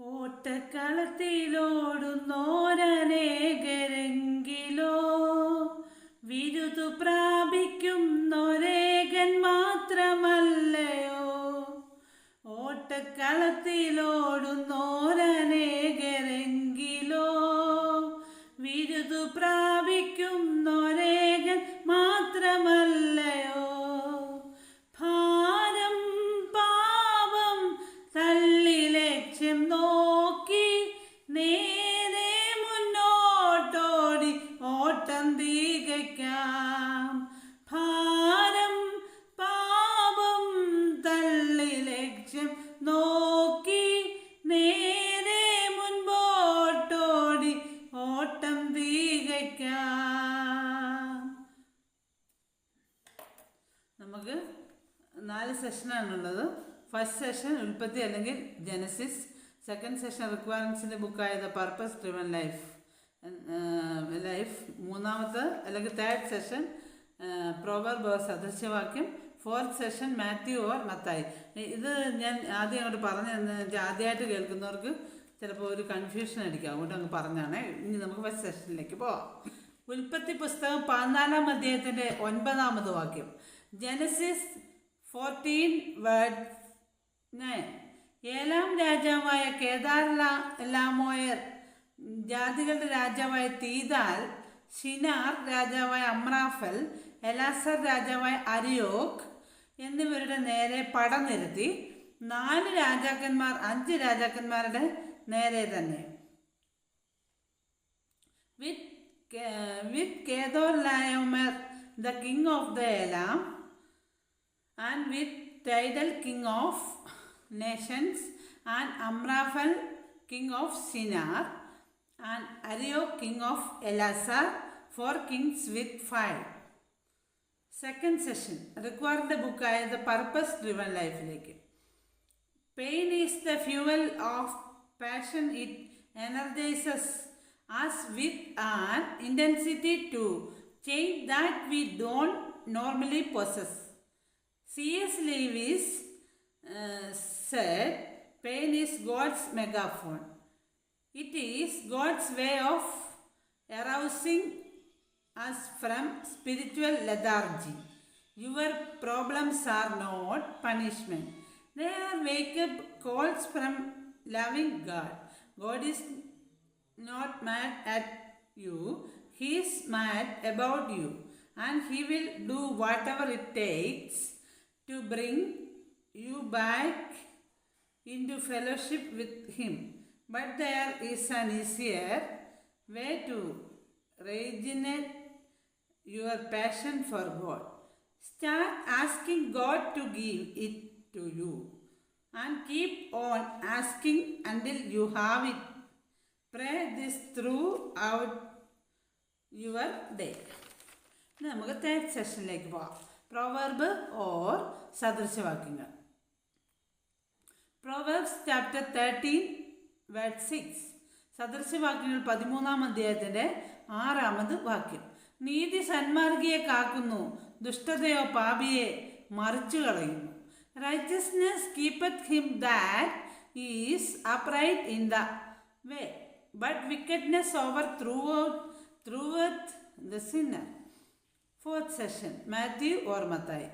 ഓട്ടക്കളത്തിലോടുന്നോരനേകരെങ്കിലോ വിരുതു പ്രാപിക്കുന്നൊരേകൻ മാത്രമല്ലയോ? ഓട്ടക്കളത്തിലോടുന്നോരനേകരെങ്കിലോ തികയ്ക്കാം നമുക്ക് നാല് സെഷനാണുള്ളത് first session ഉൽപ്പത്തി അല്ലെങ്കിൽ ജനസിസ് സെക്കൻഡ് സെഷൻ റിക്വയർമെൻസിന്റെ ബുക്കായ the purpose driven life life മൂന്നാമത്തെ അല്ലെങ്കിൽ third session proverb or സദൃശ്യവാക്യം. Fourth session Matthew or Mathai ഇത് ഞാൻ ആദ്യം അങ്ങോട്ട് പറഞ്ഞു തന്നെ ആദ്യമായിട്ട് കേൾക്കുന്നവർക്ക് ചിലപ്പോൾ ഒരു കൺഫ്യൂഷൻ ആയിരിക്കും. അതുകൊണ്ട് അങ്ങ് പറഞ്ഞാണേ. ഇനി നമുക്ക് ഫസ്റ്റ് സെഷനിലേക്ക് പോവാം. ഉൽപ്പത്തി പുസ്തകം പതിനാലാം അധ്യായത്തിന്റെ ഒൻപതാമത് വാക്യം. ജനസിസ് ഫോർട്ടീൻ വേർഡ് ഏലാം രാജാവായ കേദാർല ലാമോയർ ജാതികളുടെ രാജാവായ തീതാൽ ഷിനാർ രാജാവായ അമ്രാഫൽ എലാസർ രാജാവായ അരിയോക് എന്നിവരുടെ നേരെ പടനിരത്തി നാല് രാജാക്കന്മാർ അഞ്ച് രാജാക്കന്മാരുടെ നേരെ തന്നെ with Ke- with Kedorlaomer, the king of the Elam, and with Tidal, king of nations, and Amraphel, king of Shinar, and Arioch, king of Elasar, four kings with five. Second session required ബുക്കായ the purpose driven ലൈഫിലേക്ക് pain is the fuel of passion it energizes us with an intensity to change that we don't normally possess. C.S. Lewis uh, said, Pain is God's megaphone. It is God's way of arousing us from spiritual lethargy. Your problems are not punishment. They are wake up calls from loving God. God is not mad at you, he is mad about you, and he will do whatever it takes to bring you back into fellowship with him. But there is an easier way to regenerate your passion for God. Start asking God to give it to you and keep on asking until you have it. Pray this throughout your day. ഇനി നമുക്ക് third സെഷനിലേക്ക് പോവാം. Proverb or സദൃശവാക്യങ്ങൾ. Proverbs chapter thirteen word six സദൃശവാക്യങ്ങൾ പതിമൂന്നാം അധ്യായത്തിന്റെ ആറാമത് വാക്യം. നീതി സന്മാർഗിയെ കാക്കുന്നു ദുഷ്ടതയോ പാപിയെ മറിച്ചു കളയുന്നു righteousness keepeth him that is upright in the way but wickedness overthrow through the sinner fourth session Matthew or Mathai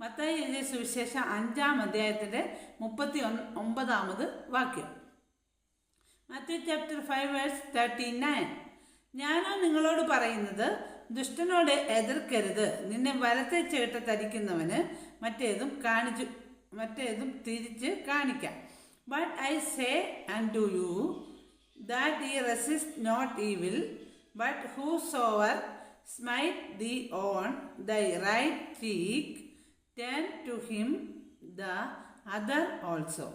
Mathai എഴുതിയ സുവിശേഷം അഞ്ചാം അധ്യായത്തിന്റെ മുപ്പത്തി ഒമ്പതാമത് വാക്യം. Matthew chapter five verse thirty nine ഞാനോ നിങ്ങളോട് പറയുന്നത് ദുഷ്ടനോട് എതിർക്കരുത്. നിന്നെ വലത്തെ ചേട്ട തരിക്കുന്നവന് മറ്റേതും കാണിച്ചു മറ്റേതും തിരിച്ച് കാണിക്കാം. But I say and to you that ye resist not evil but whosoever smite thee on thy right cheek turn to him the other also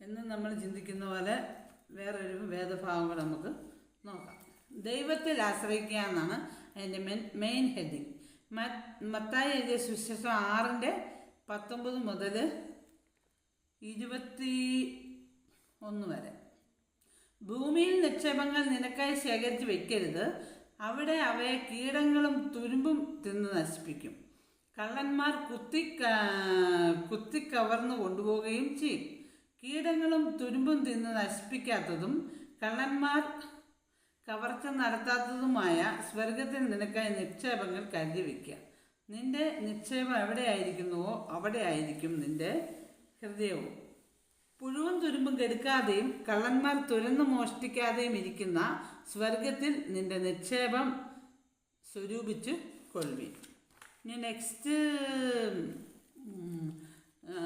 എന്ന് നമ്മൾ ചിന്തിക്കുന്ന പോലെ വേറൊരു വേദഭാവം കൂടെ നമുക്ക് നോക്കാം. ദൈവത്തിൽ ആശ്രയിക്കുക എന്നാണ് അതിന്റെ മെയിൻ മെയിൻ ഹെഡിങ് മത്തായി എഴുതിയ സുവിശേഷം ആറിന്റെ പത്തൊമ്പത് മുതൽ ഇരുപത്തി ഒന്ന് വരെ. ഭൂമിയിൽ നിക്ഷേപങ്ങൾ നിനക്കായി ശേഖരിച്ച് വെക്കരുത്. അവിടെ അവയെ കീടങ്ങളും തുരുമ്പും തിന്ന് നശിപ്പിക്കും. കള്ളന്മാർ കുത്തി കുത്തിക്കവർന്ന് കൊണ്ടുപോവുകയും ചെയ്യും. കീടങ്ങളും തുരുമ്പും തിന്ന് നശിപ്പിക്കാത്തതും കള്ളന്മാർ കവർച്ച നടത്താത്തതുമായ സ്വർഗത്തിൽ നിനക്കായി നിക്ഷേപങ്ങൾ കരുതി വയ്ക്കുക നിന്റെ നിക്ഷേപം എവിടെയായിരിക്കുന്നുവോ അവിടെ ആയിരിക്കും നിന്റെ ഹൃദയവും. പുഴുവും തുരുമ്പും കെടുക്കാതെയും കള്ളന്മാർ തുരന്നു മോഷ്ടിക്കാതെയും ഇരിക്കുന്ന സ്വർഗത്തിൽ നിന്റെ നിക്ഷേപം സ്വരൂപിച്ച് കൊള്ളുവി ഇനി നെക്സ്റ്റ്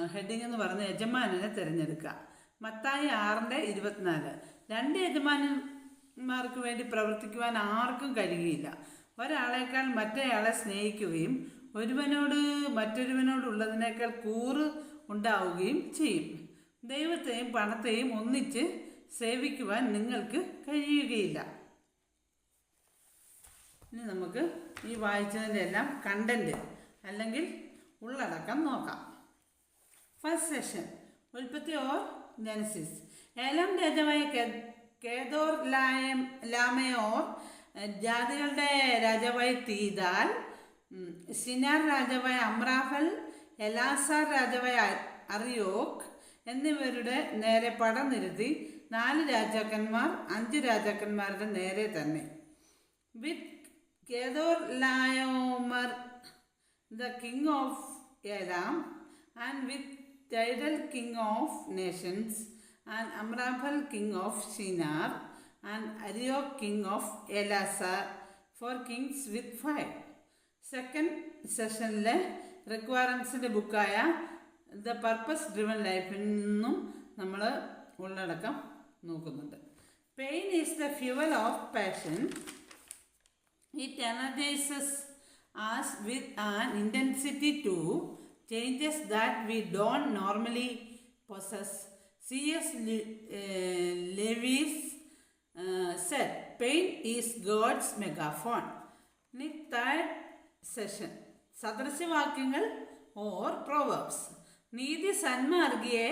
ഹെഡിങ് എന്ന് പറഞ്ഞ യജമാനനെ തിരഞ്ഞെടുക്കുക. മത്തായി ആറിന്റെ ഇരുപത്തിനാല്. രണ്ട് യജമാനന്മാർക്ക് വേണ്ടി പ്രവർത്തിക്കുവാൻ ആർക്കും കഴിയുകയില്ല. ഒരാളേക്കാൾ മറ്റേയാളെ സ്നേഹിക്കുകയും ഒരുവനോട് മറ്റൊരുവനോടുള്ളതിനേക്കാൾ കൂറ് ഉണ്ടാവുകയും ചെയ്യും. ദൈവത്തെയും പണത്തെയും ഒന്നിച്ച് സേവിക്കുവാൻ നിങ്ങൾക്ക് കഴിയുകയില്ല. ഇനി നമുക്ക് ഈ വായിച്ചതിന്റെ എല്ലാം കണ്ടന്റ് അല്ലെങ്കിൽ ഉള്ളടക്കം നോക്കാം. ഫസ്റ്റ് സെഷൻ ഉൽപ്പത്തി ഓർ ജനസിസ് ഏലം രാജാവായ കേദോർ ലായം ലാമയോർ ജാതികളുടെ രാജാവായ തീതാൽ സിനാർ രാജാവായ അമ്രാഫൽ എലാസാർ രാജാവായ അറിയോക്ക് എന്നിവരുടെ നേരെ പടം നിരത്തി നാല് രാജാക്കന്മാർ അഞ്ച് രാജാക്കന്മാരുടെ നേരെ തന്നെ. With Chedorlaomer the king of Elam and with Tidal king of nations, and Amraphel king of Shinar, and Ariok king of Elasar, for kings with five. Second സെഷനിലെ റിക്വയർമെൻസിന്റെ ബുക്കായ ദ പർപ്പസ് ഡ്രിവൺ ലൈഫിൽ നിന്നും നമ്മൾ ഉള്ളടക്കം നോക്കുന്നുണ്ട് pain is the fuel of passion It energizes us with an intensity to changes that we don't normally possess. C.S. Le- uh, Lewis uh, said, Pain is God's megaphone. ഇനി third session സദൃശവാക്യങ്ങൾ or proverbs നീതി സന്മാർഗിയെ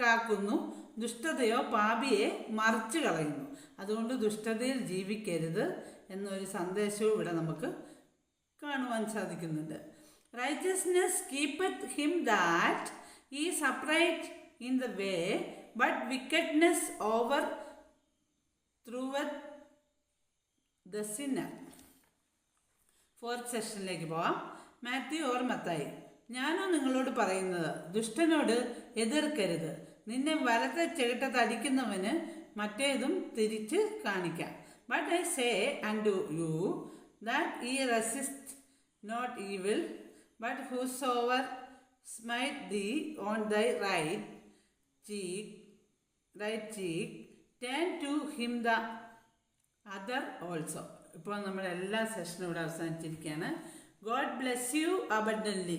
കാക്കുന്നു ദുഷ്ടതയോ പാപിയെ മറിച്ചു കളയുന്നു അതുകൊണ്ട് ദുഷ്ടതയിൽ ജീവിക്കരുത് എന്നൊരു സന്ദേശവും ഇവിടെ നമുക്ക് കാണുവാൻ സാധിക്കുന്നുണ്ട് keepeth him that is upright in the way but wickedness overthroweth the sinner fourth സെഷനിലേക്ക് പോവാം. മാത്യു ഓർ മത്തായി ഞാനോ നിങ്ങളോട് പറയുന്നത് ദുഷ്ടനോട് എതിർക്കരുത്. നിന്നെ വലത്തെ ചെകിട്ടത്ത് അടിക്കുന്നവന് മറ്റേതും തിരിച്ച് കാണിക്കാം. But I say and you that ye resist not evil but whosoever smite thee on thy right cheek right cheek turn to him the other also ഇപ്പോൾ നമ്മുടെ എല്ലാ സെഷനും ഇവിടെ അവസാനിച്ചിരിക്കുകയാണ്. God bless you abundantly